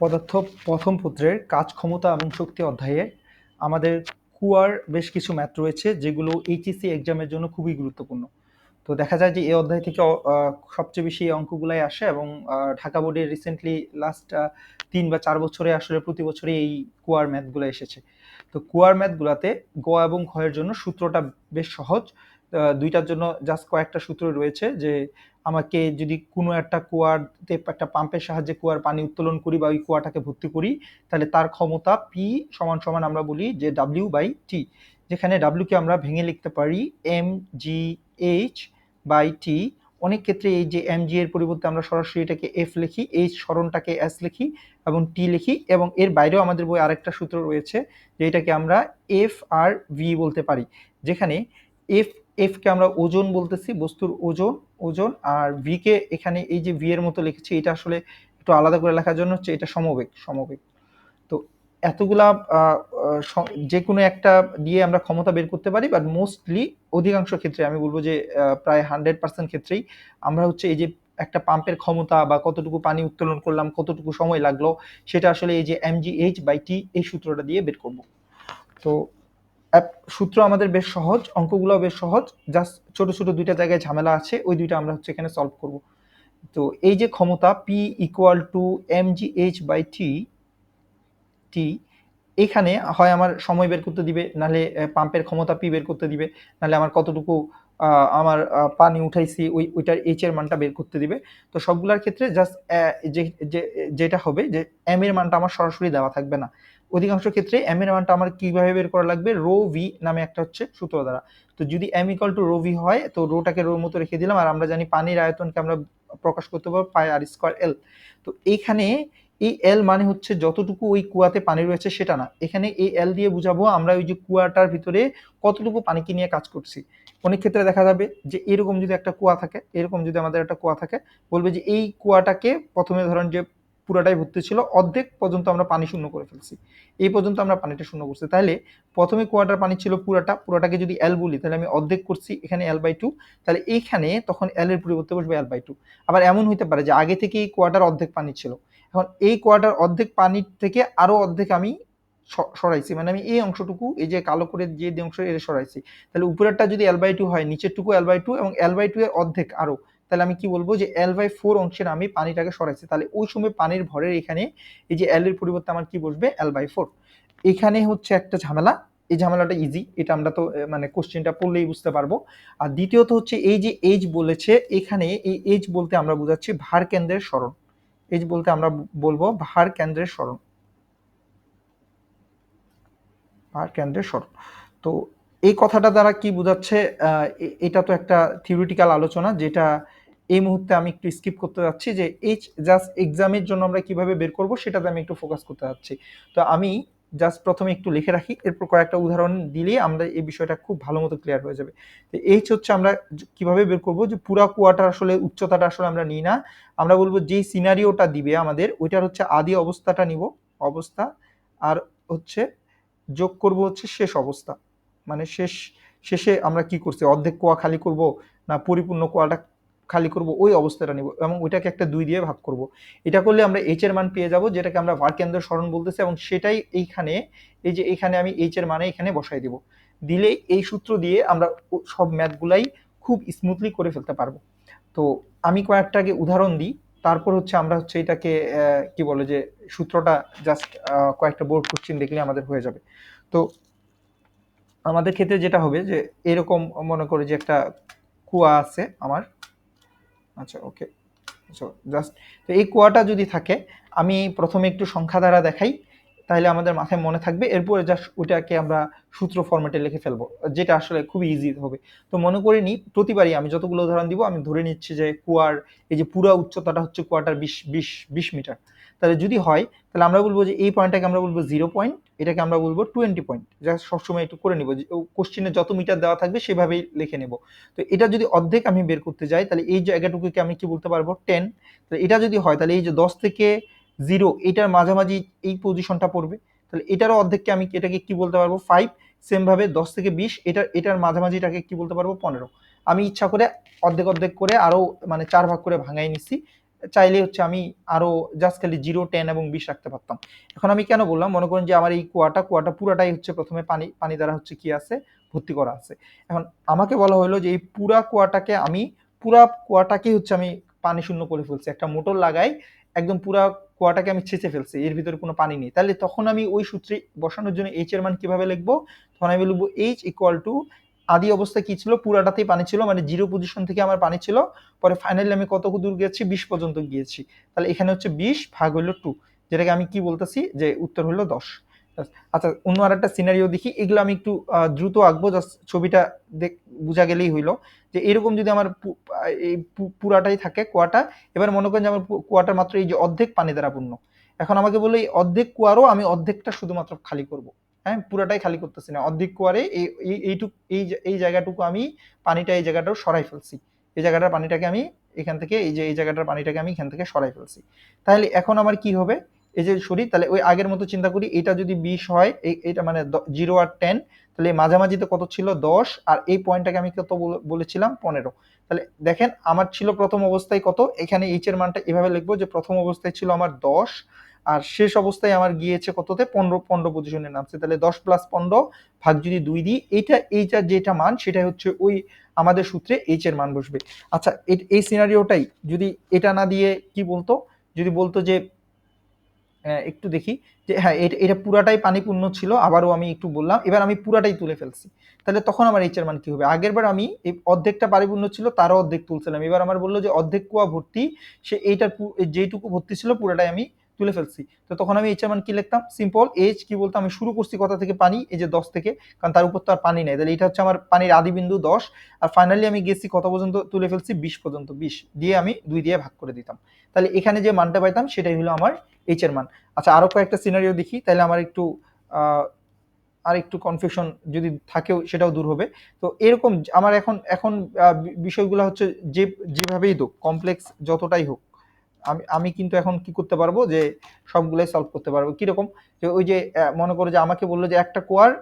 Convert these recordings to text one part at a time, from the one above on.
পদার্থ প্রথম পত্রের কাজ ক্ষমতা এবং শক্তি অধ্যায়ে আমাদের কুয়ার বেশ কিছু ম্যাথ রয়েছে, যেগুলো এইচএসসি এক্সামের জন্য খুবই গুরুত্বপূর্ণ। তো দেখা যায় যে এই অধ্যায় থেকে সবচেয়ে বেশি অঙ্কগুলাই আসে এবং ঢাকা বোর্ডে রিসেন্টলি লাস্ট তিন বা চার বছরে আসলে প্রতি বছরে এই কুয়ার ম্যাথগুলো এসেছে। তো কুয়ার ম্যাথগুলোতে গ এবং ঘয়ের জন্য সূত্রটা বেশ সহজ। দুইটার জন্য জাস্ট কয়েকটা সূত্র রয়েছে যে আমাকে যদি কোনো একটা কুয়াতে একটা পাম্পের সাহায্যে কুয়ার পানি উত্তোলন করি বা ওই কুয়াটাকে ভর্তি করি, তাহলে তার ক্ষমতা পি সমান সমান আমরা বলি যে ডাব্লিউ বাই টি যেখানে ডাব্লিউকে আমরা ভেঙে লিখতে পারি M G H by T অনেক ক্ষেত্রে এই যে এম জি এর পরিবর্তে আমরা সরাসরি এটাকে এফ লিখি এইচ স্মরণটাকে এস লিখি এবং টি লিখি এবং এর বাইরেও আমাদের বই আরেকটা সূত্র রয়েছে যে এটাকে আমরা এফ আর ভি বলতে পারি, যেখানে এফ এফকে আমরা ওজন বলতেছি, বস্তুর ওজন ওজন আর ভি কে এখানে এই যে ভি এর মতো লিখেছি, এটা আসলে একটু আলাদা করে লেখার জন্য হচ্ছে এটা সমবেগ সমবেগ। তো এতগুলা যে কোনো একটা দিয়ে আমরা ক্ষমতা বের করতে পারি বাট মোস্টলি অধিকাংশ ক্ষেত্রে আমি বলব যে প্রায় হান্ড্রেড পার্সেন্ট ক্ষেত্রেই আমরা হচ্ছে এই যে একটা পাম্পের ক্ষমতা বা কতটুকু পানি উত্তোলন করলাম, কতটুকু সময় লাগল, সেটা আসলে এই যে M G H by T এই সূত্রটা দিয়ে বের করব। তো সূত্র আমাদের বেশ সহজ অঙ্কগুলো বেশ সহজ। জাস্ট ছোট ছোট দুইটা জায়গায় ঝামেলা আছে, ওই দুইটা আমরা হচ্ছে এখানে সলভ করব। তো এই যে ক্ষমতা P equal to M G H by T T এখানে হয় আমার সময় বের করতে দিবে, নাহলে পাম্পের ক্ষমতা পি বের করতে দিবে, নাহলে আমার কতটুকু আমার পানি উঠাইছি, ওই, ওইটার এইচ এর মানটা বের করতে দিবে। তো সবগুলোর ক্ষেত্রে জাস্ট যে যেটা হবে যে এম এর মানটা আমার সরাসরি দেওয়া থাকবে না। অধিকাংশ ক্ষেত্রে এম এর মানটা আমার কীভাবে বের করা লাগবে? রো ভি নামে একটা হচ্ছে সূত্র দ্বারা। তো যদি M equal to rho V হয়, তো রোটাকে রোর মতো রেখে দিলাম, আর আমরা জানি পানির আয়তনকে আমরা প্রকাশ করতে পারব পাই আর স্কোয়ার এল তো এইখানে এই এল মানে হচ্ছে যতটুকু ওই কুয়াতে পানি রয়েছে সেটা না। এখানে এই এল দিয়ে বুঝাবো আমরা ওই যে কুয়াটার ভিতরে কতটুকু পানিকে নিয়ে কাজ করছি। অনেক ক্ষেত্রে দেখা যাবে যে এরকম যদি একটা কুয়া থাকে, এরকম যদি আমাদের একটা কুয়া থাকে, বলবে যে এই কুয়াটাকে প্রথমে ধরেন যে পুরাটাই ভর্তি ছিল, অর্ধেক পর্যন্ত আমরা পানি শূন্য করে ফেলছি। এই পর্যন্ত আমরা পানিটা শূন্য করছি। তাহলে প্রথমে কুয়াটার পানি ছিল পুরাটা, পুরাটাকে যদি এল বলি, তাহলে আমি অর্ধেক করছি, এখানে এল বাই টু তাহলে এইখানে তখন এল এর পরিবর্তে বসবে এল বাই টু আবার এমন হইতে পারে যে আগে থেকে এই কুয়াটার অর্ধেক পানি ছিল। এখন এই কোয়াটার অর্ধেক পানির থেকে আরও অর্ধেক আমি সরাইছি। মানে আমি এই অংশটুকু, এই যে কালো করে যে অংশ এর সরাইছি। তাহলে উপরেরটা যদি এল বাই টু হয়, নিচেরটুকু এল বাই টু এবং এল বাই টু এর অর্ধেক আরও, তাহলে আমি কি বলব যে এল বাই ফোর অংশের আমি পানিটাকে সরাইছি। তাহলে ওই সময় পানির ভরের এখানে এই যে এল এর পরিবর্তে আমার কি বসবে? এল বাই ফোর এখানে হচ্ছে একটা ঝামেলা। এই ঝামেলাটা ইজি এটা আমরা তো মানে কোশ্চেনটা পড়লেই বুঝতে পারব। আর দ্বিতীয়ত হচ্ছে এই যে এইচ বলেছে, এখানে এই এইচ বলতে আমরা বোঝাচ্ছি ভার কেন্দ্রের স্মরণ এইচ বলতে আমরা বলব ভার কেন্দ্রের স্মরণ। ভার কেন্দ্রের স্মরণ। তো এই কথাটা দ্বারা কি বোঝাচ্ছে এটা তো একটা থিওরিটিক্যাল আলোচনা যেটা এই মুহূর্তে আমি একটু স্কিপ করতে যাচ্ছি যে এইচ জাস্ট এক্সামের জন্য আমরা কীভাবে বের করব সেটাতে আমি একটু ফোকাস করতে যাচ্ছি। তো আমি জাস্ট প্রথমে একটু লিখে রাখি, এরপর কয়েকটা উদাহরণ দিলেই আমরা এই বিষয়টা খুব ভালো মতো ক্লিয়ার হয়ে যাবে। তো এইচ হচ্ছে আমরা কীভাবে বের করব? যে, পুরা কুয়াটার আসলে, উচ্চতাটা আসলে আমরা নিই না। আমরা বলব যেই সিনারিওটা দিবে আমাদের, ওইটার হচ্ছে আদি অবস্থাটা নিব, অবস্থা। আর হচ্ছে, যোগ করব হচ্ছে শেষ অবস্থা। মানে শেষ, শেষে আমরা কি করছি? অর্ধেক কোয়া খালি করব না পরিপূর্ণ কোয়াটা খালি করব, ওই অবস্থাটা নিব এবং ওইটাকে একটা দুই দিয়ে ভাগ করব। এটা করলে আমরা এইচ এর মান পেয়ে যাব, যেটাকে আমরা ভার কেন্দ্র স্মরণ বলতেছি এবং সেটাই এইখানে, এই যে এইখানে আমি এইচ এর মানে এখানে বসাই দিব। দিলে এই সূত্র দিয়ে আমরা সব ম্যাথগুলাই খুব স্মুথলি করে ফেলতে পারব। তো আমি কয়েকটা আগে উদাহরণ দিই, তারপর হচ্ছে আমরা হচ্ছে এটাকে কি বলে যে সূত্রটা জাস্ট কয়েকটা বোর্ড কোশ্চেন দেখলে আমাদের হয়ে যাবে। তো আমাদের ক্ষেত্রে যেটা হবে যে এরকম মনে করে যে একটা কুয়া আছে আমার আচ্ছা ওকে আচ্ছা জাস্ট তো এই কুয়াটা যদি থাকে, আমি প্রথমে একটু সংখ্যা দ্বারা দেখাই, তাহলে আমাদের মাথায় মনে থাকবে, এরপরে জাস্ট ওইটাকে আমরা সূত্র ফরম্যাটে লিখে ফেলব, যেটা আসলে খুবই ইজি হবে। তো মনে করে নিই প্রতিবারই আমি যতগুলো উদাহরণ দিব, আমি ধরে নিচ্ছি যে কুয়ার এই যে পুরা উচ্চতাটা হচ্ছে কুয়াটার বিশ বিশ বিশ মিটার তাহলে যদি হয়, তাহলে আমরা বলব যে এই পয়েন্টটাকে আমরা বলব জিরো পয়েন্ট এটাকে আমরা বলব টোয়েন্টি পয়েন্ট যা সবসময় একটু করে নিব কোশ্চিনে যত মিটার দেওয়া থাকবে সেভাবেই লিখে নেব। তো এটা যদি অর্ধেক আমি বের করতে যাই, তাহলে এই জায়গাটুকুকে আমি কি বলতে পারব? টেন তাহলে এটা যদি হয়, তাহলে এই যে দশ থেকে জিরো এটার মাঝামাঝি এই পজিশনটা পড়বে। তাহলে এটারও অর্ধেককে আমি এটাকে কি বলতে পারব? ফাইভ সেম ভাবে দশ থেকে বিশ, এটার এটার মাঝামাঝিটাকে কি বলতে পারব? পনেরো। আমি ইচ্ছা করে অর্ধেক অর্ধেক করে আরও মানে চার ভাগ করে ভাঙাই নিচ্ছি। চাইলে হচ্ছে আমি আরও জাস্ট খালি জিরো টেন এবং বিশ রাখতে পারতাম। এখন আমি কেন বললাম? মনে করেন যে আমার এই কুয়াটা কুয়াটা পুরাটাই হচ্ছে প্রথমে পানি পানি দ্বারা হচ্ছে কি আছে? ভর্তি করা আছে। এখন আমাকে বলা হলো যে এই পুরা কুয়াটাকে আমি, পুরা কুয়াটাকে হচ্ছে আমি পানি শূন্য করে ফেলছি। একটা মোটর লাগাই, একদম পুরা কুয়াটাকে আমি ছেঁচে ফেলছি, এর ভিতরে কোনো পানি নেই। তাহলে তখন আমি ওই সূত্রে বসানোর জন্য এইচ এর মান কীভাবে লিখব? তখন আমি লিখব এইচ ইকুয়াল টু আদি অবস্থায় কি ছিল? পুরাটাতেই পানি ছিল মানে জিরো পজিশন থেকে আমার পানি ছিল। পরে ফাইনালি আমি কত দূর গিয়েছি? বিশ পর্যন্ত গিয়েছি। তাহলে এখানে হচ্ছে বিশ ভাগ হইল টু যেটাকে আমি কি বলতেছি? যে উত্তর হলো দশ। আচ্ছা অন্য আর একটা সিনারিও দেখি। এগুলো আমি একটু দ্রুত আঁকবো। জাস্ট ছবিটা দেখ, বোঝা গেলেই হইল। যে এরকম যদি আমার এই পুরাটাই থাকে, কুয়াটা, এবার মনে করেন যে আমার কুয়াটা মাত্র এই যে অর্ধেক পানি দ্বারা পূর্ণ। এখন আমাকে বলে এই অর্ধেক কুয়ারও আমি অর্ধেকটা শুধুমাত্র খালি করব। হ্যাঁ পুরাটাই খালি করতেছি না। অর্ধেক কুয়ারে এই এইটুকু, এই এই জায়গাটুকু আমি পানিটা এই জায়গাটাও সরাই ফেলছি। এই জায়গাটার পানিটাকে আমি এখান থেকে, এই যে, এই জায়গাটার পানিটাকে আমি এখান থেকে সরাই ফেলছি। তাহলে এখন আমার কি হবে? এই যে, সরি, তাহলে ওই আগের মতো চিন্তা করি, এটা যদি বিশ হয় এটা মানে জিরো আর টেন, তাহলে মাঝামাঝিতে কত ছিল? দশ, আর এই পয়েন্টটাকে আমি কত বলেছিলাম? পনেরো। তাহলে দেখেন, আমার ছিল প্রথম অবস্থায় কত? এখানে এইচ এর মানটা এভাবে লিখব যে প্রথম অবস্থায় ছিল আমার দশ আর শেষ অবস্থায় আমার গিয়েছে কততে? পনেরো পনেরো পজিশনে নামছে। তাহলে দশ প্লাস পনেরো ভাগ যদি দুই দিই, এইটা এইটার যেটা মান সেটা হচ্ছে ওই আমাদের সূত্রে এইচ এর মান বসবে। আচ্ছা এই সিনারিওটাই যদি এটা না দিয়ে কি বলতো? যদি বলতো যে একটু দেখি যে হ্যাঁ এটা এটা পুরাটাই পানিপূর্ণ ছিল, আবারও আমি একটু বললাম, এবার আমি পুরাটাই তুলে ফেলছি। তাহলে তখন আমার এইচের মান কি হবে? আগের বার আমি এই অর্ধেকটা পানিপূর্ণ ছিল, তারও অর্ধেক তুলছিলাম। এবার আমার বলল যে, অর্ধেক কুয়া ভর্তি, সে এইটার যেইটুকু ভর্তি ছিল, পুরাটাই আমি তুলে ফেলছি। তো তখন আমি এইচের মান কি লিখতাম? সিম্পল এইচ কি বলতাম আমি শুরু করছি কথা থেকে পানি, এই যে দশ থেকে, কারণ তার উপর তো আর পানি নেই। তাহলে এটা হচ্ছে আমার পানির আদি বিন্দু দশ, আর ফাইনালি আমি গেছি কত পর্যন্ত? তুলে ফেলছি বিশ পর্যন্ত, বিশ। দিয়ে আমি দুই দিয়ে ভাগ করে দিতাম। তাহলে এখানে যে মানটা পাইতাম, সেটাই হলো আমার এইচ এর মান আচ্ছা আরও কয়েকটা সিনারিও দেখি, তাহলে আমার একটু আর একটু কনফিউশন যদি থাকেও, সেটাও দূর হবে। তো এরকম আমার এখন এখন বিষয়গুলো হচ্ছে যে, যেভাবেই হোক কমপ্লেক্স যতটাই হোক। আমি আমি কিন্তু এখন কি করতে পারব যে সবগুলোই সলভ করতে পারব। কীরকম? যে ওই যে মনে করো যে আমাকে বলল যে একটা কোয়ার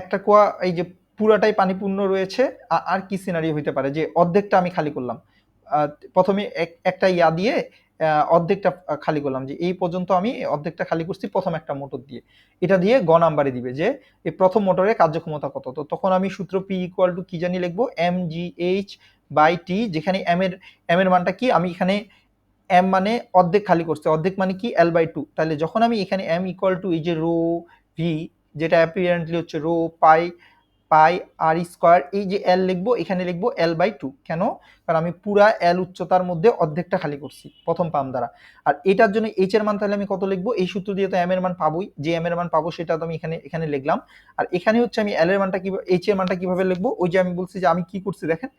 একটা কোয়া এই যে পুরাটাই পানিপূর্ণ রয়েছে আর কি সিনারি হইতে পারে? যে অর্ধেকটা আমি খালি করলাম। প্রথমে একটা ইয়া দিয়ে অর্ধেকটা খালি করলাম যে এই পর্যন্ত আমি অর্ধেকটা খালি করছি প্রথম একটা মোটর দিয়ে। এটা দিয়ে গ নাম্বারে দিবে যে এই প্রথম মোটরের কার্যক্ষমতা কত? তো তখন আমি সূত্র পি ইকুয়াল টু কি জানি লিখব? M G H by T যেখানে এম এর এম এর মানটা কি? আমি এখানে এম মানে অর্ধেক খালি করছে। অর্ধেক মানে কি? এল বাই টু তাহলে যখন আমি এখানে এম ইকুয়াল টু এই যে রো ভি যেটা অ্যাপিয়ারেন্টলি হচ্ছে রো পাই পাই আর স্কোয়ার, এই যে এল লিখব, এখানে লিখব এল বাই টু কেন? কারণ আমি পুরা এল উচ্চতার মধ্যে অর্ধেকটা খালি করছি, প্রথম পাম দ্বারা। আর এটার জন্য এইচ এর মান তাহলে আমি কত লিখব? এই সূত্র দিয়ে তো এম এর মান পাবোই, যে এম এর মান পাবো সেটা তো আমি এখানে এখানে লিখলাম। আর এখানে হচ্ছে আমি এল এর মানটা কীভাবে এইচ এর মানটা কীভাবে লিখব? ওই যে আমি বলছি যে আমি কি করছি দেখেন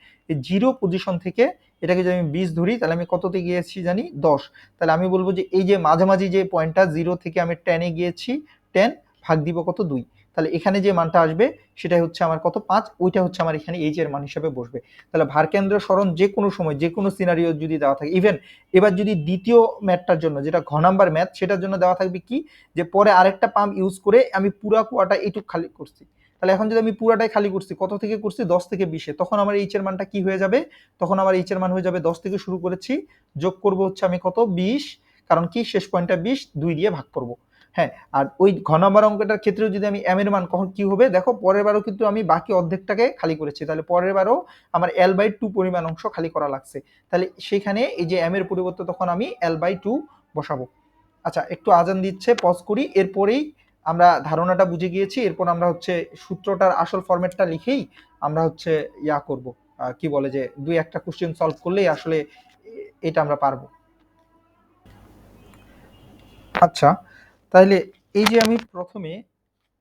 জিরো পজিশন থেকে এটাকে যদি আমি বিশ ধরি, তাহলে আমি কততে গিয়েছি জানি? দশ। তাহলে আমি বলব যে এই যে মাঝামাঝি যে পয়েন্টটা জিরো থেকে আমি টেনে গিয়েছি টেন ভাগ দিব কত? দুই। তাহলে এখানে যে মানটা আসবে, সেটাই হচ্ছে আমার কত? পাঁচ। ওইটা হচ্ছে আমার এখানে এইচ এর মান হিসাবে বসবে। তাহলে ভারকেন্দ্র স্মরণ যে কোনো সময়, যে কোনো সিনারিও যদি দেওয়া থাকে ইভেন এবার যদি দ্বিতীয় ম্যাথটার জন্য, যেটা ঘ নাম্বার ম্যাথ, সেটার জন্য দেওয়া থাকবে কি? যে পরে আরেকটা পাম্প ইউজ করে আমি পুরা কুয়াটা এইটুক খালি করছি। তাহলে এখন যদি আমি পুরাটাই খালি করছি, কত থেকে করছি? দশ থেকে বিশে। তখন আমার এইচ এর মানটা কি হয়ে যাবে? তখন আমার এইচ এর মান হয়ে যাবে দশ থেকে শুরু করেছি। যোগ করব হচ্ছে আমি কত? বিশ। কারণ কি? শেষ পয়েন্টটা বিশ। দুই দিয়ে ভাগ করব। হ্যাঁ আর ওই ঘ নম্বর অঙ্কটার ক্ষেত্রেও যদি আমি এম এর মান, কখন কি হবে? দেখো, পরের বারও কিন্তু আমি বাকি অর্ধেকটাকে খালি করেছি। তাহলে পরের বারও আমার এল বাই টু পরিমাণ অংশ খালি করা লাগছে। তাহলে সেখানে এই যে এম এর পরিবর্তে তখন আমি এল বাই টু বসাবো। আচ্ছা একটু আজান দিচ্ছে পজ করি। এরপরেই আমরা ধারণাটা বুঝে গিয়েছি। এরপর আমরা হচ্ছে সূত্রটার আসল ফরম্যাটটা লিখেই আমরা হচ্ছে ইয়া করব। কি বলে যে, দুই একটা কোশ্চেন সলভ করলেই আসলে এটা আমরা পারব। আচ্ছা তাহলে এই যে আমি প্রথমে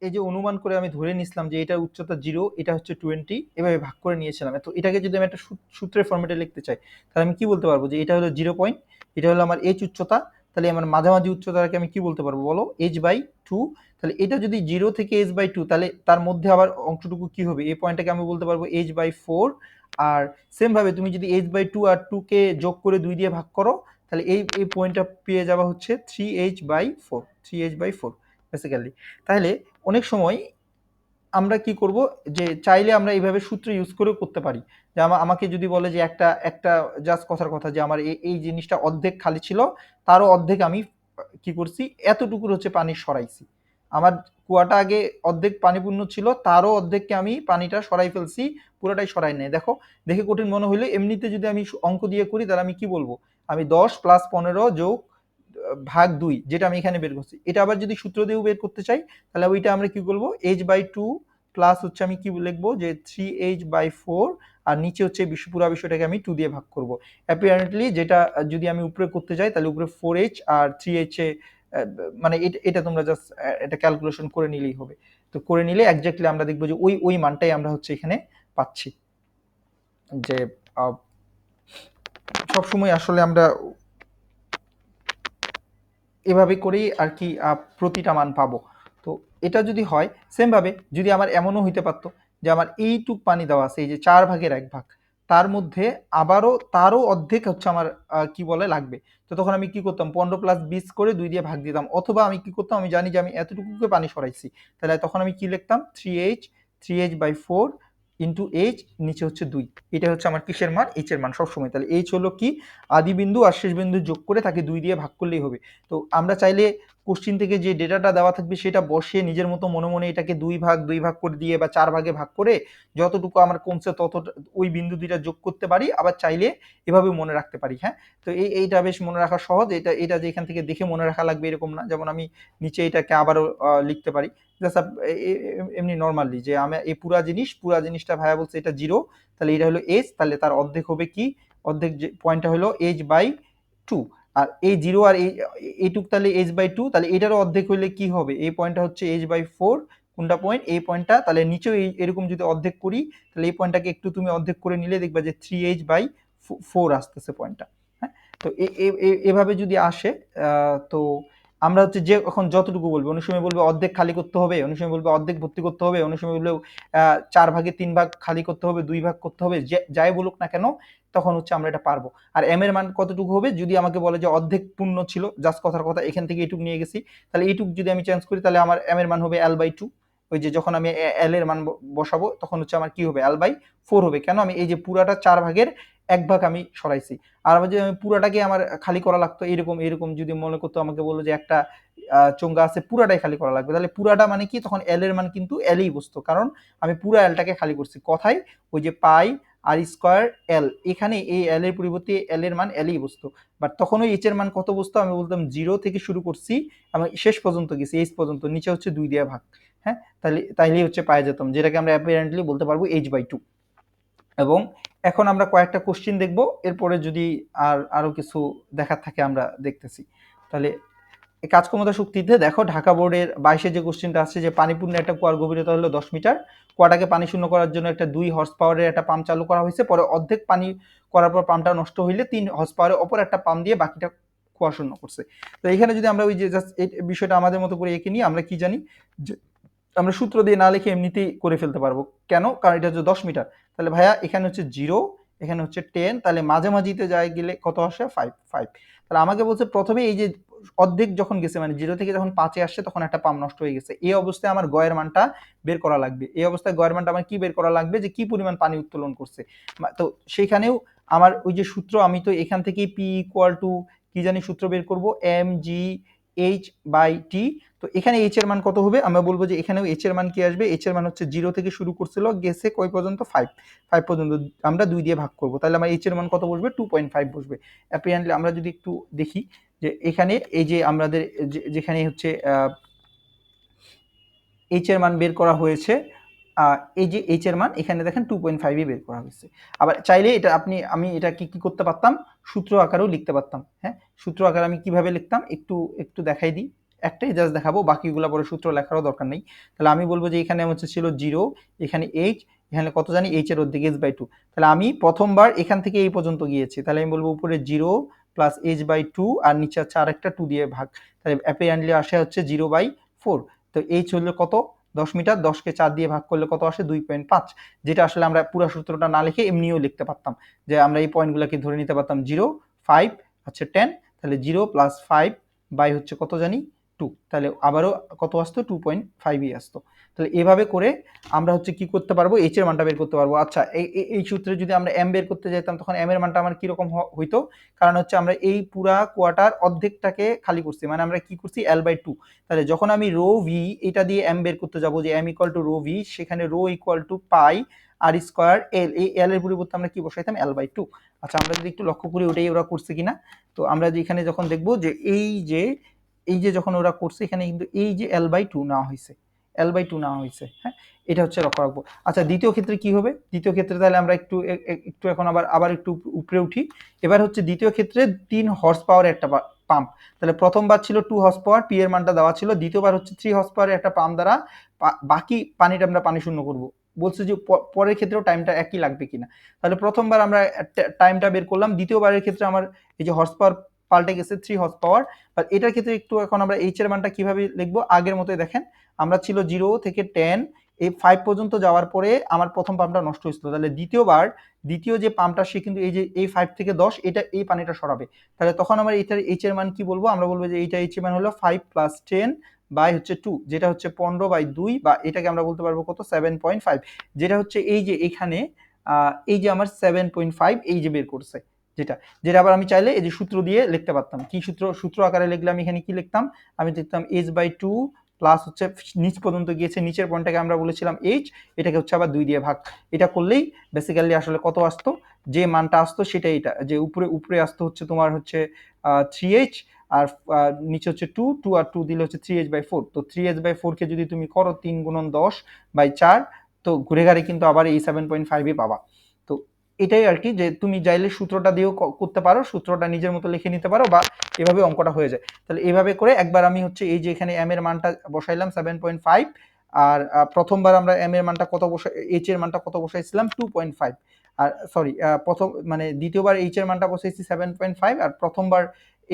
এই যে অনুমান করে আমি ধরে নিছিলাম যে এটা উচ্চতা জিরো, এটা হচ্ছে টোয়েন্টি এভাবে ভাগ করে নিয়েছিলাম। তো এটাকে যদি আমি একটা সূত্রের ফর্মেটে লিখতে চাই, তাহলে আমি কি বলতে পারব যে এটা হলো জিরো পয়েন্ট এটা হলো আমার এইচ উচ্চতা, তাহলে আমার মাঝামাঝি উচ্চতাকে আমি কি বলতে পারব বলো? এইচ বাই টু তাহলে এটা যদি জিরো থেকে এইচ বাই টু তাহলে তার মধ্যে আবার অংশটুকু কি হবে? এই পয়েন্টটাকে আমি বলতে পারব এইচ বাই ফোর আর সেমভাবে তুমি যদি এইচ বাই টু আর টুকে যোগ করে দুই দিয়ে ভাগ করো, তাহলে এই এই পয়েন্টটা পেয়ে যাওয়া হচ্ছে three H by four three H by four basically তাহলে অনেক সময় আমরা কি করব যে চাইলে আমরা এইভাবে সূত্র ইউজ করেও করতে পারি। যে আমা- আমাকে যদি বলে যে একটা একটা জাস্ট কথার কথা যে আমার এই জিনিসটা অর্ধেক খালি ছিল, তারও অর্ধেক আমি কি করছি, এতটুকুর হচ্ছে পানি সরাইছি। আমার কুয়াটা আগে অর্ধেক পানিপূর্ণ ছিল, তারও অর্ধেককে আমি পানিটা সরাই ফেলছি, পুরোটাই সরাই নেই। দেখো, দেখে কঠিন মনে হইলে এমনিতে যদি আমি অঙ্ক দিয়ে করি, তাহলে আমি কি বলব? আমি দশ প্লাস পনেরো যোগ ভাগ দুই, যেটা আমি এখানে বের করছি। এটা আবার যদি সূত্র দিয়েও বের করতে চাই, তাহলে ওইটা আমরা কি বলব এইচ বাই টু প্লাস হচ্ছে আমি কি লিখব? যে থ্রি এইচ বাই ফোর আর নিচে হচ্ছে পুরো বিষয়টাকে আমি টু দিয়ে ভাগ করব। অ্যাপিয়ারেন্টলি যেটা যদি আমি উপরে করতে যাই, তাহলে উপরে ফোর এইচ আর থ্রি এইচে মানে এটা তোমরা জাস্ট এটা ক্যালকুলেশন করে নিলেই হবে। তো করে নিলে একজাক্টলি আমরা দেখব যে ওই ওই মানটাই আমরা হচ্ছে এখানে পাচ্ছি। যে সবসময় আসলে আমরা এভাবে করেই আর কি প্রতিটা মান পাবো। তো এটা যদি হয়, সেমভাবে যদি আমার এমনও হইতে পারতো যে আমার এইটুক পানি দেওয়া আছে, এই যে চার ভাগের এক ভাগ, তার মধ্যে আবারও, তারও অর্ধেক হচ্ছে আমার কি বলে, লাগবে। তো তখন আমি কি করতাম, পনেরো প্লাস বিশ করে দুই দিয়ে ভাগ দিতাম। অথবা আমি কি করতাম, আমি জানি যে আমি এতটুকুকে পানি সরাইছি। তাহলে তখন আমি কি লিখতাম? Three H three H by four into H নিচে হচ্ছে দুই। এটা হচ্ছে আমার কিসের মান? এইচ এর মান সবসময়। তাহলে এইচ হলো কি? আদি বিন্দু আর শেষ বিন্দু যোগ করে তাকে দুই দিয়ে ভাগ করলেই হবে। তো আমরা চাইলে কোশ্চিন থেকে যে ডেটাটা দেওয়া থাকবে সেটা বসিয়ে নিজের মতো মনে মনে এটাকে দুই ভাগ দুই ভাগ করে দিয়ে বা চার ভাগে ভাগ করে যতটুকু আমার কমছে তত ওই বিন্দু দুইটা যোগ করতে পারি, আবার চাইলে এভাবে মনে রাখতে পারি হ্যাঁ? তো এই, এইটা বেশ মনে রাখা সহজ। এটা এটা যে এখান থেকে দেখে মনে রাখা লাগবে এরকম না। যেমন আমি নিচে এটাকে আবারও লিখতে পারি। জাস্ট এমনি নর্মালি যে আমি, এই পুরা জিনিস, পুরা জিনিসটা ভাইয়া বলছে এটা জিরো তাহলে এটা হলো এইচ তাহলে তার অর্ধেক হবে কি? অর্ধেক যে পয়েন্টটা হলো এইচ বাই টু আর এই জিরো আর এই এইটুক তাহলে এইচ বাই টু তাহলে এটারও অর্ধেক হইলে কি হবে? এই পয়েন্টটা হচ্ছে এইচ বাই ফোর কোনটা পয়েন্ট এই পয়েন্টটা তাহলে নিচেও এই, এরকম যদি অর্ধেক করি, তাহলে এই পয়েন্টটাকে একটু তুমি অর্ধেক করে নিলে দেখবা যে থ্রি এইচ বাই ফোর আসতেছে পয়েন্টটা হ্যাঁ? তো এভাবে যদি আসে তো আমরা হচ্ছে যে এখন যতটুকু বলব, অনেক সময় বলবে অর্ধেক খালি করতে হবে, অনেক সময় বলবে অর্ধেক ভর্তি করতে হবে, অনেক সময় বলবে চার ভাগে তিন ভাগ খালি করতে হবে, দুই ভাগ করতে হবে, যে, যাই বলুক না কেন, তখন হচ্ছে আমরা এটা পারব। আর এম এর মান কতটুকু হবে, যদি আমাকে বলে যে অর্ধেক পূর্ণ ছিল জাস্ট কথার কথা, এখান থেকে এইটুক নিয়ে গেছি, তাহলে এইটুক যদি আমি চেঞ্জ করি, তাহলে আমার এম এর মান হবে এল বাই টু ওই যে যখন আমি এল এর মান বসাবো, তখন হচ্ছে আমার কি হবে? এল বাই ফোর হবে। কেন? আমি এই যে পুরাটা চার ভাগের এক ভাগ আমি সরাইছি। আর আমার যদি আমি পুরাটাকে আমার খালি করা লাগতো এরকম এরকম যদি মনে করতো আমাকে বলল যে একটা চোঙ্গা আছে, পুরাটাই খালি করা লাগবে। তাহলে পুরাটা মানে কি? তখন এল এর মান কিন্তু এলই বসতো। কারণ আমি পুরা এলটাকে খালি করছি। কথায় ওই যে পাই আর স্কোয়ার এল এখানে এই এল এর পরিবর্তে এল এর মান এলই বসতো। বাট তখন ওই এইচ এর মান কত বসতো? আমি বলতাম জিরো থেকে শুরু করছি, আমি শেষ পর্যন্ত গেছি এইচ পর্যন্ত, নিচে হচ্ছে দুই দিয়ে ভাগ। হ্যাঁ? তাহলে তাইলেই হচ্ছে পায়ে যেতাম, যেটাকে আমরা অ্যাপারেন্টলি বলতে পারব এইচ বাই টু এবং এখন আমরা কয়েকটা কোশ্চিন দেখব, এরপরে যদি আর আরও কিছু দেখার থাকে আমরা দেখতেছি। তাহলে কাজ ক্ষমতা শক্তিতে দেখো, ঢাকা বোর্ডের বাইশে যে কোশ্চেনটা আছে যে পানিপূর্ণ একটা কুয়ার গভীরতা হলো দশ মিটার, কুয়াটাকে পানি শূন্য করার জন্য একটা দুই হর্স পাওয়ারের একটা পাম্প চালু করা হয়েছে, পরে অর্ধেক পানি করার পর পাম্পটা নষ্ট হইলে তিন হর্স পাওয়ারের অপর একটা পাম্প দিয়ে বাকিটা কুয়া শূন্য করছে। তো এখানে যদি আমরা ওই যে জাস্ট এই বিষয়টা আমাদের মতো করে এঁকে নিই, আমরা কি জানি যে আমরা সূত্র দিয়ে না লিখে এমনিতেই করে ফেলতে পারব। কেন? কারণ এটা হচ্ছে দশ মিটার। তাহলে ভাইয়া, এখানে হচ্ছে জিরো, এখানে হচ্ছে টেন তাহলে মাঝামাঝিতে যায় গেলে কত আসে? ফাইভ ফাইভ তাহলে আমাকে বলছে প্রথমে এই যে অর্ধেক যখন গেছে মানে জিরো থেকে যখন পাঁচে আসছে, তখন একটা পাম্প নষ্ট হয়ে গেছে। এই অবস্থায় আমার গয়ের মানটা বের করা লাগবে। এই অবস্থায় গয়ের মানটা আমার কি বের করা লাগবে? যে কি পরিমাণ পানি উত্তোলন করছে? তো সেখানেও আমার ওই যে সূত্র, আমি তো এখান থেকেই পি ইকুয়াল টু কি জানি সূত্র বের করব? M G H by T তো এখানে এইচ এর মান কত হবে? আমরা বলব যে এখানেও এইচ এর মান কি আসবে? এইচ এর মান হচ্ছে জিরো থেকে শুরু করছিল, গেছে কই পর্যন্ত? ফাইভ ফাইভ পর্যন্ত আমরা দুই দিয়ে ভাগ করব। তাহলে আমার এইচ এর মান কত বসবে? টু পয়েন্ট ফাইভ বসবে। অ্যাপিয়ারলি আমরা যদি একটু দেখি যে এখানে এই যে আমাদের যেখানে হচ্ছে এইচ এর মান বের করা হয়েছে এই যে এইচ এর মান, এখানে দেখেন টু পয়েন্ট ফাইভই বের করা হয়েছে। আবার চাইলে এটা আপনি, আমি এটা কি কি করতে পারতাম? সূত্র আকারেও লিখতে পারতাম হ্যাঁ? সূত্র আকারে আমি কীভাবে লিখতাম? একটু একটু দেখাই দিই। একটাই জাস্ট দেখাবো, বাকিগুলো পরে সূত্র লেখারও দরকার নেই। তাহলে আমি বলব যে এখানে হচ্ছে ছিল জিরো এখানে এইচ এখানে কত জানি এইচ এর অর্ধেক এইচ বাই টু তাহলে আমি প্রথমবার এখান থেকে এই পর্যন্ত গিয়েছি। তাহলে আমি বলব উপরে zero plus H by two আর নিচে হচ্ছে আরেকটা টু দিয়ে ভাগ। তাহলে অ্যাপিয়ারলি আসে হচ্ছে জিরো বাই ফোর তো এইচ হলো কত? দশ মিটার, দশকে চার দিয়ে ভাগ করলে কত আসে? দুই পয়েন্ট পাঁচ। যেটা আসলে আমরা পুরো সূত্রটা না লিখে এমনিও লিখতে পারতাম। যে আমরা এই পয়েন্টগুলোকে ধরে নিতে পারতাম জিরো ফাইভ হচ্ছে টেন তাহলে জিরো প্লাস ফাইভ বাই হচ্ছে কত জানি? টু তাহলে আবারও কত আসতো? টু পয়েন্ট ফাইভই আসতো। তাহলে এভাবে করে আমরা হচ্ছে কি করতে পারব? এইচ এর মানটা বের করতে পারব। আচ্ছা এই, এই- সূত্রে যদি আমরা এম বের করতে যেতাম তখন এম এর মানটা আমার কীরকম হইতো? কারণ হচ্ছে আমরা এই পুরা কোয়াটার অর্ধেকটাকে খালি করছি। মানে আমরা কি করছি? এল বাই টু তাহলে যখন আমি রো ভি এটা দিয়ে এম বের করতে যাব যে M equal to rho V সেখানে rho equal to pi r square L এই এল এর পরিবর্তে আমরা কি বসাইতাম? এল বাই টু আচ্ছা আমরা যদি একটু লক্ষ্য করি, ওটাই ওরা করছে কিনা? তো আমরা এখানে যখন দেখব যে এই যে এই যে যখন ওরা করছে, এখানে কিন্তু এই যে এল বাই টু নেওয়া হয়েছে এল বাই টু নেওয়া হয়েছে হ্যাঁ? এটা হচ্ছে লক্ষ্য রাখব। আচ্ছা দ্বিতীয় ক্ষেত্রে কি হবে? দ্বিতীয় ক্ষেত্রে তাহলে আমরা একটু একটু এখন আবার আবার একটু উপরে উঠি। এবার হচ্ছে দ্বিতীয় ক্ষেত্রে তিন হর্স পাওয়ার একটা পাম্প তাহলে প্রথমবার ছিল টু হর্স পাওয়ার পি এর মানটা দেওয়া ছিল। দ্বিতীয়বার হচ্ছে থ্রি হর্স পাওয়ারের একটা পাম্প দ্বারা বাকি পানিটা আমরা পানি শূন্য করব। বলছে যে পরের ক্ষেত্রেও টাইমটা একই লাগবে কিনা। তাহলে প্রথমবার আমরা টাইমটা বের করলাম। দ্বিতীয়বারের ক্ষেত্রে আমার এই যে হর্স পাওয়ার পাল্টে গেছে থ্রি হর্স পাওয়ার বাট এটার ক্ষেত্রে একটু এখন আমরা এইচ এর মানটা কীভাবে লিখব? আগের মতোই দেখেন, আমরা ছিল জিরো থেকে টেন এই ফাইভ পর্যন্ত যাওয়ার পরে আমার প্রথম পাম্পটা নষ্ট হয়েছিল। তাহলে দ্বিতীয়বার, দ্বিতীয় যে পাম্পটা, সে কিন্তু এই যে এই ফাইভ থেকে দশ, এটা এই পানিটা সরাবে। তাহলে তখন আমরা এটার এইচ এর মান কি বলব? আমরা বলব যে এইটা এইচ এর মান হলো ফাইভ প্লাস টেন বাই হচ্ছে টু যেটা হচ্ছে পনেরো বাই দুই বা এটাকে আমরা বলতে পারব কত? সেভেন পয়েন্ট ফাইভ যেটা হচ্ছে এই যে এখানে এই যে আমার সেভেন পয়েন্ট ফাইভ এই যে বের করছে। যেটা যেটা আবার আমি চাইলে এই যে সূত্র দিয়ে লিখতে পারতাম। কি সূত্র সূত্র আকারে লিখলে আমি এখানে কি লিখতাম? আমি লিখতাম এইচ বাই টু প্লাস হচ্ছে নিচ পর্যন্ত গিয়েছে, নিচের পয়েন্টটাকে আমরা বলেছিলাম এইচ এটাকে হচ্ছে আবার দুই দিয়ে ভাগ। এটা করলেই বেসিক্যালি আসলে কত আসতো? যে মানটা আসতো সেটা এটা, যে উপরে উপরে আসতো হচ্ছে তোমার হচ্ছে থ্রি এইচ আর নিচে হচ্ছে টু টু আর টু দিলে হচ্ছে থ্রি এইচ বাই ফোর তো থ্রি এইচ বাই ফোরকে যদি তুমি করো তিন গুণন দশ বাই চার, তো ঘুরে ঘাড়ে কিন্তু আবার এই সেভেন পয়েন্ট ফাইভে পাবা। এটাই আর কি যে তুমি চাইলে সূত্রটা দিয়েও করতে পারো, সূত্রটা নিজের মতো লিখে নিতে পারো বা এভাবে অঙ্কটা হয়ে যায়। তাহলে এভাবে করে একবার আমি হচ্ছে এই যে এখানে এম এর মানটা বসাইলাম সেভেন পয়েন্ট ফাইভ আর প্রথমবার আমরা এম এর মানটা কত বসাই এইচ এর মানটা কত বসাইছিলাম? টু পয়েন্ট ফাইভ আর সরি প্রথম মানে দ্বিতীয়বার এইচ এর মানটা বসাইছি সেভেন পয়েন্ট ফাইভ আর প্রথমবার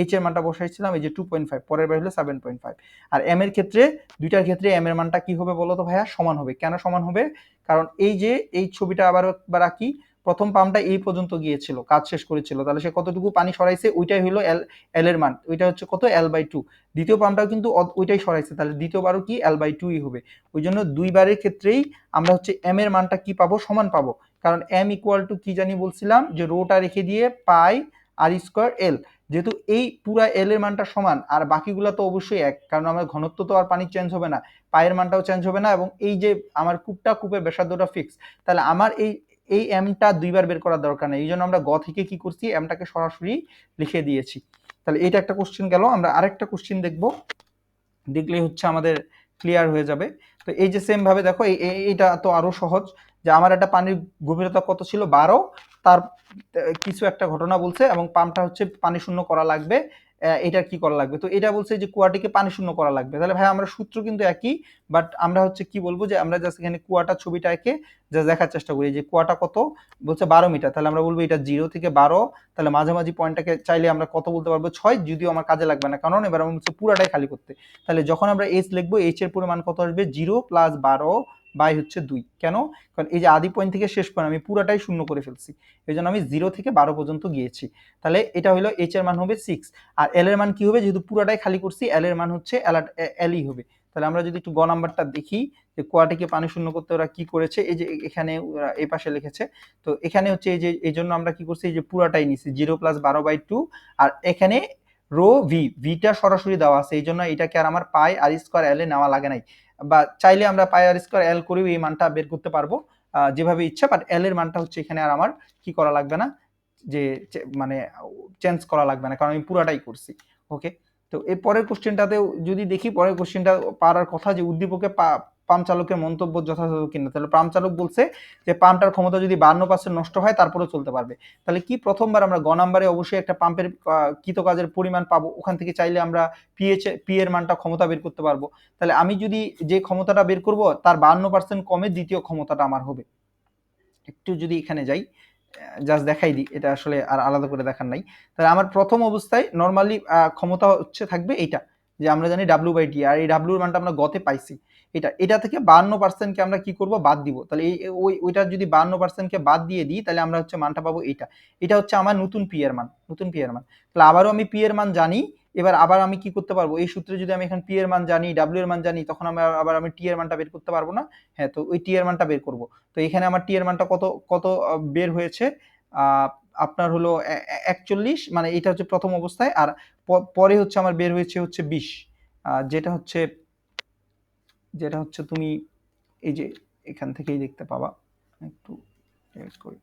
এইচ এর মানটা বসাইছিলাম এই যে টু পয়েন্ট ফাইভ পরের বার হলো সেভেন পয়েন্ট ফাইভ আর এম এর ক্ষেত্রে, দুইটার ক্ষেত্রে এম এর মানটা কি হবে বলো তো ভাইয়া? সমান হবে। কেন সমান হবে? কারণ এই যে এই ছবিটা আবার একবার আঁকি প্রথম পাম্পটা এই পর্যন্ত গিয়েছিল, কাজ শেষ করেছিল। তাহলে সে কতটুকু পানি সরাইছে, ওইটাই হলো এল এল এর মান। ওইটা হচ্ছে কত? এল বাই টু দ্বিতীয় পাম্পটাও কিন্তু ওইটাই সরাইছে। তাহলে দ্বিতীয়বারও কি এল বাই টুই হবে? ওই জন্য দুইবারের ক্ষেত্রেই আমরা হচ্ছে এম এর মানটা কি পাবো? সমান পাবো। কারণ এম ইকুয়াল টু কি জানি বলছিলাম, যে রোটা রেখে দিয়ে পাই আর স্কোয়ার এল যেহেতু এই পুরা এল এর মানটা সমান, আর বাকিগুলো তো অবশ্যই এক। কারণ আমার ঘনত্ব তো আর পানি চেঞ্জ হবে না। পায়ের মানটাও চেঞ্জ হবে না এবং এই যে আমার কূপটা কূপের ব্যাসার্ধটা ফিক্স তাহলে আমার এই এই এমটা দুইবার বের করার দরকার নেই। এই জন্য আমরা গ থেকে কি করছি? এমটাকে সরাসরি লিখে দিয়েছি। তাহলে এইটা একটা কোশ্চেন গেল। আমরা আরেকটা কোশ্চেন দেখব। দেখলেই হচ্ছে আমাদের ক্লিয়ার হয়ে যাবে। তো এই যে সেম ভাবে দেখো, এই- এই- এইটা তো আরও সহজ। যে আমার একটা পানির গভীরতা কত ছিল? বারো। তার কিছু একটা ঘটনা বলছে এবং পাম্পটা হচ্ছে পানি শূন্য করা লাগবে। এটা কি করা লাগবে? তো এটা বলছে যে কুয়াটিকে পানি শূন্য করা লাগবে। তাহলে ভাই, আমরা সূত্র কিন্তু একই বাট আমরা হচ্ছে কি বলব যে আমরা জাস্ট এখানে কুয়াটা ছবিটা এঁকে জাস্ট দেখার চেষ্টা করি। যে কুয়াটা কত? বলছে বারো মিটার। তাহলে আমরা বলব এটা জিরো থেকে বারো। তাহলে মাঝামাঝি পয়েন্টটাকে চাইলে আমরা কত বলতে পারব? ছয়। যদিও আমার কাজে লাগবে না। কারণ এবার আমরা বলছি পুরাটাই খালি করতে। তাহলে যখন আমরা এইচ লিখব এইচ এর পরিমাণ কত আসবে? জিরো প্লাস বারো বাই হচ্ছে দুই। কেন? কারণ এই যে আদি পয়েন্ট থেকে শেষ পয়েন্ট আমি পুরাটাই শূন্য করে ফেলছি। এই জন্য আমি জিরো থেকে বারো পর্যন্ত গিয়েছি। তাহলে এটা হলো এইচ এর মান হবে সিক্স আর এল এর মান কি হবে? যেহেতু পুরাটাই খালি করছি এল এর মান হচ্ছে অ্যালার্ট এলই হবে। তাহলে আমরা যদি একটু গ নাম্বারটা দেখি, যে কোয়াটিকে পানি শূন্য করতে ওরা কি করেছে? এই যে এখানে এই পাশে লিখেছে। তো এখানে হচ্ছে এই যে, এই জন্য আমরা কি করছি? এই যে পুরাটাই নিছি জিরো প্লাস বারো বাই টু আর এখানে রো ভি ভিটা সরাসরি দেওয়া আছে। এই জন্য এটাকে আর আমার পাই আর স্কোয়ার এল নেওয়া লাগে নাই। বা চাইলে আমরা পাই আর স্কোয়ার এল করেও এই মানটা বের করতে পারব। যেভাবে ইচ্ছা বাট এল এর মানটা হচ্ছে এখানে আর আমার কি করা লাগবে না, যে মানে চেঞ্জ করা লাগবে না, কারণ আমি পুরাটাই করছি ওকে তো এর পরের কোশ্চেনটাতেও যদি দেখি, পরের কোশ্চেনটা পারার কথা যে উদ্দীপকে পাম্প চালকের মন্তব্য যথাযথ কিনা? তাহলে পাম্প চালক বলছে যে, পাম্পটার ক্ষমতা যদি বান্ন পার্সেন্ট নষ্ট হয়, তারপরেও চলতে পারবে। তাহলে কি প্রথমবার আমরা গ নাম্বারে অবশ্যই একটা পাম্পের কৃত কাজের পরিমাণ পাবো? ওখান থেকে চাইলে আমরা পিএইচ পি এর মানটা ক্ষমতা বের করতে পারব। তাহলে আমি যদি যে ক্ষমতাটা বের করব, তার বান্ন পার্সেন্ট কমে দ্বিতীয় ক্ষমতাটা আমার হবে। একটু যদি এখানে যাই জাস্ট দেখাই দিই। এটা আসলে আর আলাদা করে দেখার নাই। তাহলে আমার প্রথম অবস্থায় নর্মালি ক্ষমতা হচ্ছে, থাকবে এইটা। যে আমরা জানি ডাব্লিউ বাই টি আর এই ডাব্লিউর মানটা আমরা গতে পাইছি। এটা এটা থেকে বান্ন পার্সেন্টকে আমরা কি করব? বাদ দিব। তাহলে এই, ওই, ওইটা যদি বান্ন পার্সেন্টকে বাদ দিয়ে দিই, তাহলে আমরা হচ্ছে মানটা পাবো এইটা। এটা হচ্ছে আমার নতুন পি এর মান, নতুন পি এর মান। তাহলে আবারও আমি পি এর মান জানি, এবার আবার আমি কি করতে পারব? এই সূত্রে যদি আমি এখন পি এর মান জানি ডাব্লিউ এর মান জানি, তখন আমি আবার আমি টি এর মানটা বের করতে পারব না? হ্যাঁ তো ওই টি এর মানটা বের করব। তো এখানে আমার টি এর মানটা কত কত বের হয়েছে? আপনার হলো একচল্লিশ মানে এটা হচ্ছে প্রথম অবস্থায়, আর পরে হচ্ছে আমার বের হয়েছে হচ্ছে বিশ। যেটা হচ্ছে যেটা হচ্ছে তুমি এই যে এখান থেকেই দেখতে পাবা। একটু করি।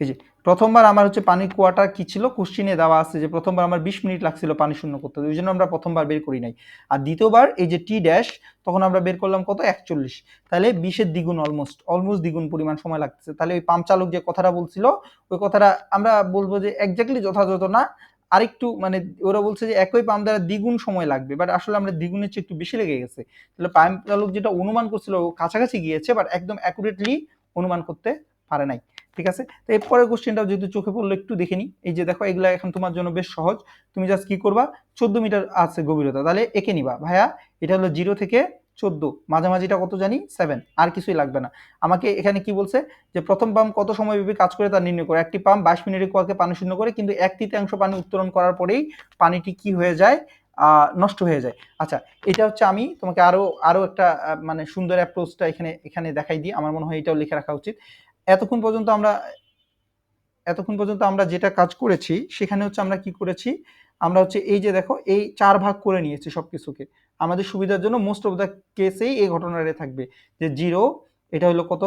এই যে প্রথমবার আমার হচ্ছে পানির কুয়াটা কি ছিল? কোশ্চিনে দেওয়া আছে যে প্রথমবার আমার বিশ মিনিট লাগছিল পানি শূন্য করতে। ওই জন্য আমরা প্রথমবার বের করি নাই। আর দ্বিতীয়বার এই যে টি ড্যাশ তখন আমরা বের করলাম কত? একচল্লিশ। তাহলে বিশের দ্বিগুণ অলমোস্ট অলমোস্ট দ্বিগুণ পরিমাণ সময় লাগতেছে। তাহলে ওই পাম্প চালক যে কথাটা বলছিল, ওই কথাটা আমরা বলব যে একজাক্টলি যথাযথ না। আরেকটু মানে ওরা বলছে যে একই পাম্প দ্বারা দ্বিগুণ সময় লাগবে বাট আসলে আমরা দ্বিগুণের চেয়ে একটু বেশি লেগে গেছে। তাহলে পাম্প চালক যেটা অনুমান করছিল কাছাকাছি গিয়েছে বাট একদম অ্যাকুরেটলি অনুমান করতে পারে নাই। ঠিক আছে? তো এরপরের কোশ্চেনটাও যেহেতু চোখে পড়ল, একটু দেখে নিই। এই যে দেখো, এগুলা এখন তোমার জন্য বেশ সহজ। তুমি জাস্ট কি করবা? চোদ্দ মিটার আছে গভীরতা, তাহলে এঁকে নিবা। ভাইয়া, এটা হলো জিরো থেকে চোদ্দ, মাঝামাঝিটা কত জানি? সেভেন আর কিছুই লাগবে না। আমাকে এখানে কি বলছে? যে প্রথম পাম্প কত সময় ব্যাপী কাজ করে তা নির্ণয় করে। একটি পাম্প বাইশ মিনিটে কুয়াকে পানি শূন্য করে, কিন্তু এক তৃতীয়াংশ পানি উত্তোলন করার পরেই পানিটি কি হয়ে যায়? নষ্ট হয়ে যায়। আচ্ছা এটা হচ্ছে আমি তোমাকে আরও আরও একটা মানে সুন্দর অ্যাপ্রোচটা এখানে এখানে দেখাই দিই। আমার মনে হয় এটাও লিখে রাখা উচিত। এতক্ষণ পর্যন্ত আমরা, এতক্ষণ পর্যন্ত আমরা যেটা কাজ করেছি, সেখানে হচ্ছে আমরা কি করেছি? আমরা হচ্ছে এই যে দেখো, এই চার ভাগ করে নিয়েছি সব কিছুকে আমাদের সুবিধার জন্য মোস্ট অফ দ্য কেসেই এই ঘটনাটা থাকবে। যে জিরো এটা হলো কত?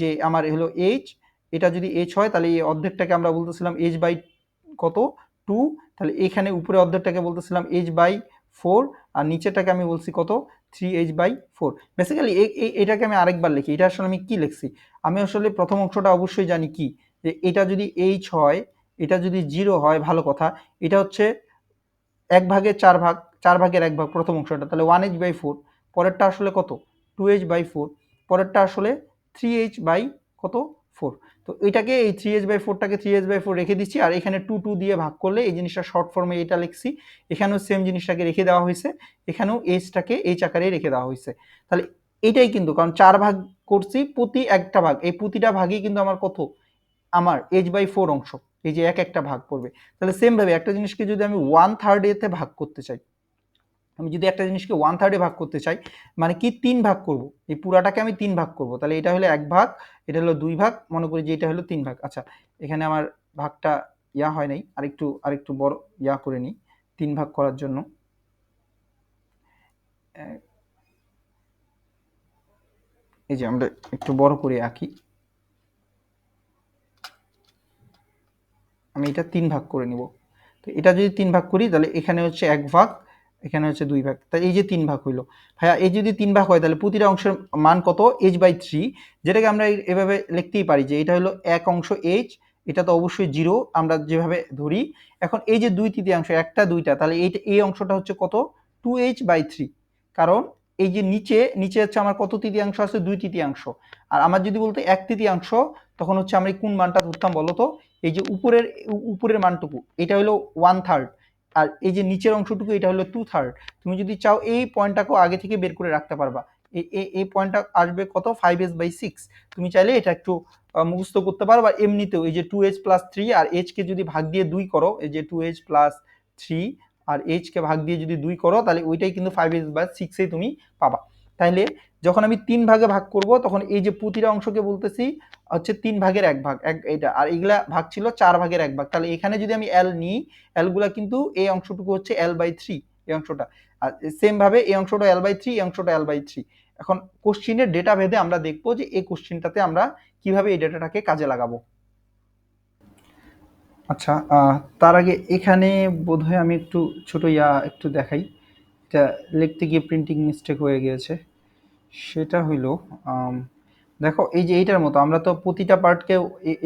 যে আমার হলো এইচ এটা যদি এইচ হয়, তাহলে এই অর্ধেকটাকে আমরা বলতেছিলাম এইচ বাই কত? টু তাহলে এখানে উপরে অর্ধেকটাকে বলতেছিলাম এইচ বাই ফোর আর নিচেরটাকে আমি বলছি কত? Three H by four basically এটাকে আমি আরেকবার লিখি। এটা আসলে আমি কি লিখছি? আমি আসলে প্রথম অংশটা অবশ্যই জানি কি? যে এটা যদি এইচ হয়, এটা যদি জিরো হয়, ভালো কথা, এটা হচ্ছে এক ভাগের চার ভাগ, চার ভাগের এক ভাগ প্রথম অংশটা, তাহলে ওয়ান এইচ বাই ফোর পরেরটা আসলে কত? টু এইচ বাই ফোর পরেরটা আসলে থ্রি এইচ বাই কত? ফোর তো এটাকে এই থ্রি এইচ বাই ফোরটাকে থ্রি এইচ বাই ফোর রেখে দিচ্ছি, আর এখানে টু টু দিয়ে ভাগ করলে এই জিনিসটা শর্ট ফর্মে এটা লিখছি, এখানেও সেম জিনিসটাকে রেখে দেওয়া হয়েছে, এখানেও এইচটাকে এইচ আকারে রেখে দেওয়া হয়েছে। তাহলে এটাই কিন্তু, কারণ চার ভাগ করছি, প্রতি একটা ভাগ, এই প্রতিটা ভাগই কিন্তু আমার কত? আমার এইচ বাই ফোর অংশ। এই যে এক একটা ভাগ পড়বে তাহলে সেমভাবে একটা জিনিসকে যদি আমি ওয়ান থার্ড এতে ভাগ করতে চাই, আমি যদি একটা জিনিসকে ওয়ান থার্ডে ভাগ করতে চাই মানে কি তিন ভাগ করব? এই পুরাটাকে আমি তিন ভাগ করব। তাহলে এটা হলো এক ভাগ, এটা হলো দুই ভাগ, মনে করি যে এটা হলো তিন ভাগ। আচ্ছা এখানে আমার ভাগটা ইয়া হয় নাই, আরেকটু আরেকটু বড় ইয়া করে নিই, তিন ভাগ করার জন্য। এই যে আমরা একটু বড় করে আঁকি আমি এটা তিন ভাগ করে নিব। তো এটা যদি তিন ভাগ করি, তাহলে এখানে হচ্ছে এক ভাগ, এখানে হচ্ছে দুই ভাগ। তাই এই যে তিন ভাগ হইল। ভাইয়া, এই যদি তিন ভাগ হয়, তাহলে প্রতিটা অংশের মান কত? এইচ বাই থ্রি যেটাকে আমরা এভাবে লিখতেই পারি যে এটা হলো এক অংশ এইচ এটা তো অবশ্যই জিরো আমরা যেভাবে ধরি। এখন এই যে দুই তৃতীয়াংশ, একটা, দুইটা, তাহলে এইটা এই অংশটা হচ্ছে কত? টু এইচ বাই থ্রি কারণ এই যে নিচে নিচে হচ্ছে আমার কত তৃতীয়াংশ আছে? দুই তৃতীয়াংশ। আর আমার যদি বলতে এক তৃতীয়াংশ, তখন হচ্ছে আমরা কোন মানটা ধরতাম বলো তো? এই যে উপরের উপরের মানটুকু, এটা হলো ওয়ান থার্ড আর এই যে নিচের অংশটুকু, এটা হলো টু থার্ড তুমি যদি চাও এই পয়েন্টটাকেও আগে থেকে বের করে রাখতে পারবা। এই পয়েন্টটা আসবে কত? ফাইভ এস বাই সিক্স তুমি চাইলে এটা একটু মুখস্থ করতে পারো, বা এমনিতেও এই যে টু এইচ প্লাস থ্রি আর এইচকে যদি ভাগ দিয়ে দুই করো, এই যে টু এইচ প্লাস থ্রি আর এইচকে ভাগ দিয়ে যদি দুই করো, তাহলে ওইটাই কিন্তু ফাইভ এইচ বা সিক্সেই তুমি পাবা। তাইলে যখন আমি তিন ভাগে ভাগ করব, তখন এই যে প্রতিটা অংশকে বলতেছি, হচ্ছে তিন ভাগের এক ভাগ, এক এটা আর এগুলা ভাগ ছিল চার ভাগের এক ভাগ। তাহলে এখানে যদি আমি এল নিই এলগুলা কিন্তু এই অংশটুকু হচ্ছে এল বাই থ্রি এই অংশটা। আর সেম ভাবে এই অংশটা এল বাই থ্রি এই অংশটা এল বাই থ্রি এখন কোশ্চিনের ডেটা ভেদে আমরা দেখব যে এই কোশ্চিনটাতে আমরা কীভাবে এই ডেটাটাকে কাজে লাগাবো। আচ্ছা তার আগে এখানে বোধহয় আমি একটু ছোট ইয়া একটু দেখাই। এটা লিখতে গিয়ে প্রিন্টিং মিস্টেক হয়ে গিয়েছে। সেটা হইল দেখো এই যে এইটার মতো, আমরা তো প্রতিটা পার্টকে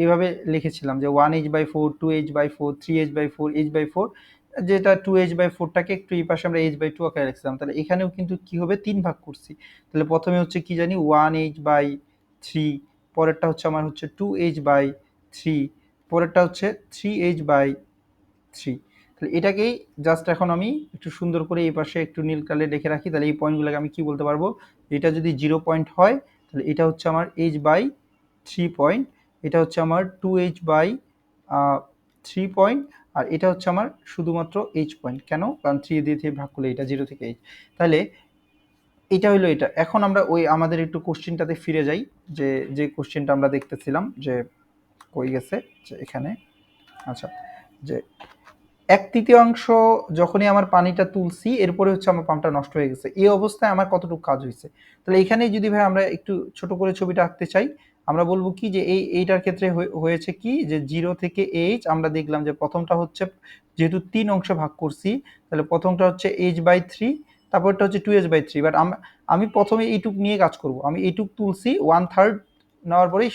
এভাবে লিখেছিলাম যে one H by four two H by four three H by four H by four যেটা টু এইচ বাই ফোরটাকে একটু এই পাশে আমরা এইচ বাই টু আকারে লিখছিলাম তাহলে এখানেও কিন্তু কি হবে? তিন ভাগ করছি। তাহলে প্রথমে হচ্ছে কি জানি? ওয়ান এইচ বাই থ্রি পরেরটা হচ্ছে আমার হচ্ছে টু এইচ বাই থ্রি পরেরটা হচ্ছে থ্রি এইচ বাই থ্রি তাহলে এটাকেই জাস্ট এখন আমি একটু সুন্দর করে এই পাশে একটু নীল কালে রেখে রাখি, তাহলে এই পয়েন্টগুলোকে আমি কি বলতে পারব? এটা যদি জিরো পয়েন্ট হয়, তাহলে এটা হচ্ছে আমার এইচ বাই থ্রি পয়েন্ট এটা হচ্ছে আমার two H by three point আর এটা হচ্ছে আমার শুধুমাত্র এইচ পয়েন্ট কেন? কারণ থ্রি দিয়ে দিয়ে ভাগ করলে এটা জিরো থেকে এইচ তাহলে এটা হলো এটা। এখন আমরা ওই আমাদের একটু কোশ্চেনটাতে ফিরে যাই, যে যে কোশ্চেনটা আমরা দেখতেছিলাম, যে কই গেছে? যে এখানে। আচ্ছা যে এক তৃতীয়াংশ যখনই আমার পানিটা তুলছি, এরপরে হচ্ছে আমার পাম্পটা নষ্ট হয়ে গেছে। এই অবস্থায় আমার কতটুকু কাজ হয়েছে? তাহলে এখানে যদি ভাই আমরা একটু ছোট করে ছবিটা আঁকতে চাই, আমরা বলব কি যে এই, এইটার ক্ষেত্রে হয়ে- হয়েছে কি যে জিরো থেকে এইচ আমরা দেখলাম যে প্রথমটা হচ্ছে যেহেতু তিন অংশে ভাগ করছি, তাহলে প্রথমটা হচ্ছে এইচ বাই থ্রি তারপরটা হচ্ছে two H by three but আমি প্রথমে এইটুক নিয়ে কাজ করব। আমি এইটুক তুলছি ওয়ান থার্ড নেওয়ার পরেই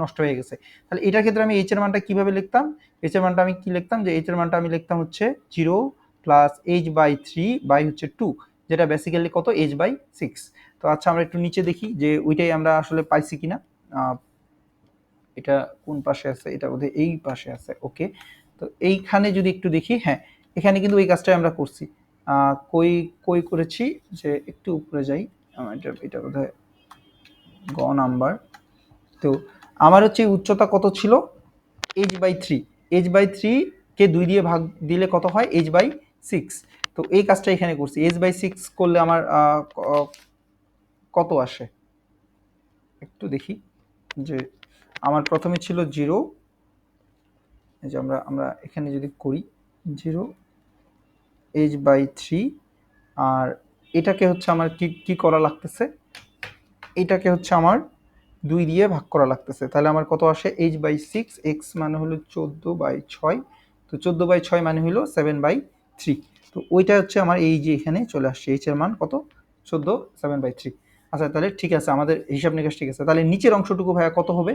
নষ্ট হয়ে গেছে। তাহলে এটার ক্ষেত্রে আমি এইচ এর মানটা কীভাবে লিখতাম? এইচ এর মানটা আমি কি লিখতাম? যে এইচ এর মানটা আমি লিখতাম হচ্ছে zero plus H by three by হচ্ছে টু যেটা বেসিক্যালি কত? এইচ বাই সিক্স তো আচ্ছা আমরা একটু নিচে দেখি যে ওইটাই আমরা আসলে পাইছি কিনা। এটা কোন পাশে আছে? এটা বোধহয় এই পাশে আছে। ওকে তো এইখানে যদি একটু দেখি হ্যাঁ এখানে কিন্তু ওই কাজটাই আমরা করছি। কই কই করেছি? যে একটু উপরে যাই। এটা এটা বোধহয় গ নাম্বার তো আমার হচ্ছে উচ্চতা কত ছিল? H by three H by থ্রিকে দুই দিয়ে ভাগ দিলে কত হয়? এইচ বাই সিক্স তো এই কাজটা এখানে করছি। এইচ বাই সিক্স করলে আমার কত আসে? একটু দেখি যে আমার প্রথমে ছিল জিরো এই যে আমরা আমরা এখানে যদি করি জিরো এইচ বাই থ্রি আর এটাকে হচ্ছে আমার কি কি করা লাগতেছে? এটাকে হচ্ছে আমার দুই দিয়ে ভাগ করা লাগতেছে। তাহলে আমার কত আসে? এইচ বাই সিক্স এক্স মানে হলো চোদ্দ বাই ছয়। তো চোদ্দ বাই ছয় মানে হলো সেভেন বাই থ্রি তো ওইটা হচ্ছে আমার এই যে এখানে চলে আসছে এইচের মান কত? চোদ্দ সেভেন বাই থ্রি আচ্ছা তাহলে ঠিক আছে, আমাদের হিসাব নিকাশ ঠিক আছে। তাহলে নিচের অংশটুকু ভাইয়া কত হবে?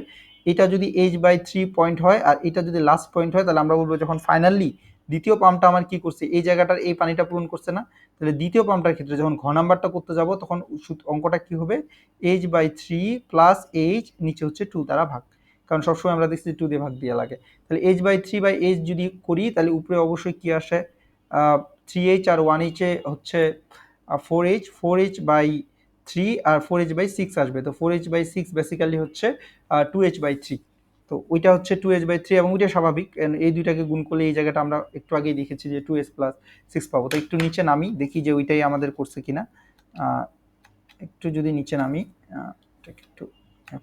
এটা যদি এইচ বাই থ্রি পয়েন্ট হয়, আর এটা যদি লাস্ট পয়েন্ট হয়, তাহলে আমরা বলব যখন ফাইনালি দ্বিতীয় পাম্পটা আমার কি করছে? এই জায়গাটার এই পানিটা পূরণ করছে না। তাহলে দ্বিতীয় পাম্পটার ক্ষেত্রে যখন ঘ নাম্বারটা করতে যাব, তখন অঙ্কটা কি হবে? H by three plus H নিচে হচ্ছে টু দ্বারা ভাগ। কারণ সবসময় আমরা দেখছি টু দিয়ে ভাগ দিয়ে লাগে। তাহলে H by three by H যদি করি, তাহলে উপরে অবশ্যই কি আসে? থ্রি এইচ আর ওয়ান এইচে হচ্ছে four H four H by three R four H by six আসবে। তো four H by six basically হচ্ছে টু এইচ বাই থ্রি তো ওইটা হচ্ছে টু এস বাই থ্রি এবং ওইটা স্বাভাবিক। এই দুইটাকে গুণ করলে এই জায়গাটা আমরা একটু আগেই দেখেছি যে টু এস প্লাস সিক্স পাবো। তো একটু নিচে নামি, দেখি যে ওইটাই আমাদের করছে কিনা। একটু যদি নিচে নামি একটু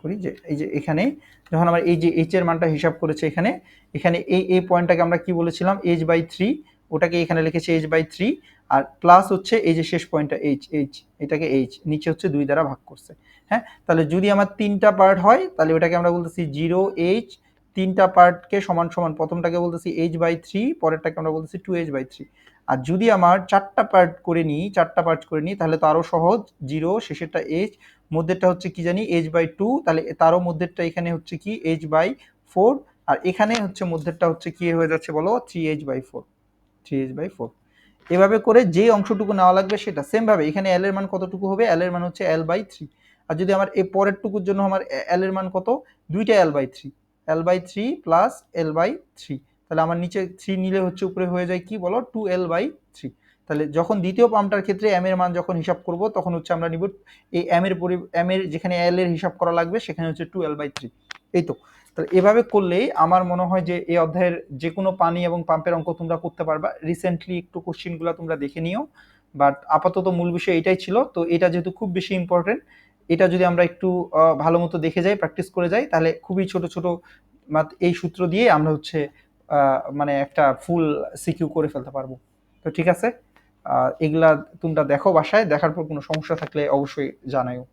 করি যে এই যে এখানে, যখন আমার এই যে এইচ এর মানটা হিসাব করেছে এখানে এখানে এই এই পয়েন্টটাকে আমরা কি বলেছিলাম? এইচ বাই থ্রি ওটাকে এখানে লিখেছি এইচ বাই থ্রি আর প্লাস হচ্ছে এই যে শেষ পয়েন্টটা এইচ এইচ এটাকে এইচ নিচে হচ্ছে দুই দ্বারা ভাগ করছে। হ্যাঁ? তাহলে যদি আমার তিনটা পার্ট হয়, তাহলে ওটাকে আমরা বলতেছি জিরো এইচ তিনটা পার্টকে সমান সমান, প্রথমটাকে বলতেছি এইচ বাই থ্রি পরেরটাকে আমরা বলতেছি টু এইচ বাই থ্রি আর যদি আমার চারটা পার্ট করে নিই, চারটা পার্ট করে নিই, তাহলে তো আরও সহজ জিরো শেষেরটা এইচ মধ্যেরটা হচ্ছে কি জানি এইচ বাই টু তাহলে তারও মধ্যেরটা এখানে হচ্ছে কি এইচ বাই ফোর আর এখানে হচ্ছে মধ্যেরটা হচ্ছে কি হয়ে যাচ্ছে বলো? Three H by four three H by four এভাবে করে যে অংশটুকু নেওয়া লাগবে সেটা সেমভাবে এখানে এল এর মান কতটুকু হবে? এল এর মান হচ্ছে এল বাই থ্রি আর যদি আমার এই পরের টুকুর জন্য আমার এল এর মান কত? দুইটা L by three L by three plus L by three তাহলে আমার নিচে থ্রি নিলে হচ্ছে উপরে হয়ে যায় কি বলো? টু এল বাই থ্রি তাহলে যখন দ্বিতীয় পাম্পটার ক্ষেত্রে এম এর মান যখন হিসাব করব, তখন হচ্ছে আমরা নিব এই এম এর পরি এম এর যেখানে এল এর হিসাব করা লাগবে, সেখানে হচ্ছে টু এল বাই থ্রি এই তো। তাহলে এভাবে করলেই আমার মনে হয় যে এই অধ্যায়ের যে কোনো পানি এবং পাম্পের অঙ্ক তোমরা করতে পারবা। রিসেন্টলি একটু কোশ্চিনগুলো তোমরা দেখে নিও। বাট আপাতত মূল বিষয় এটাই ছিল। তো এটা যেহেতু খুব বেশি ইম্পর্টেন্ট এটা যদি আমরা একটু ভালো মতো দেখে যাই প্র্যাকটিস করে যাই, তাহলে খুবই ছোট ছোট এই সূত্র দিয়ে আমরা হচ্ছে মানে একটা ফুল সিকিউ করে ফেলতে পারব। তো ঠিক আছে? এগুলা তোমরা দেখো বাসায়, দেখার পর কোনো সমস্যা থাকলে অবশ্যই জানাইও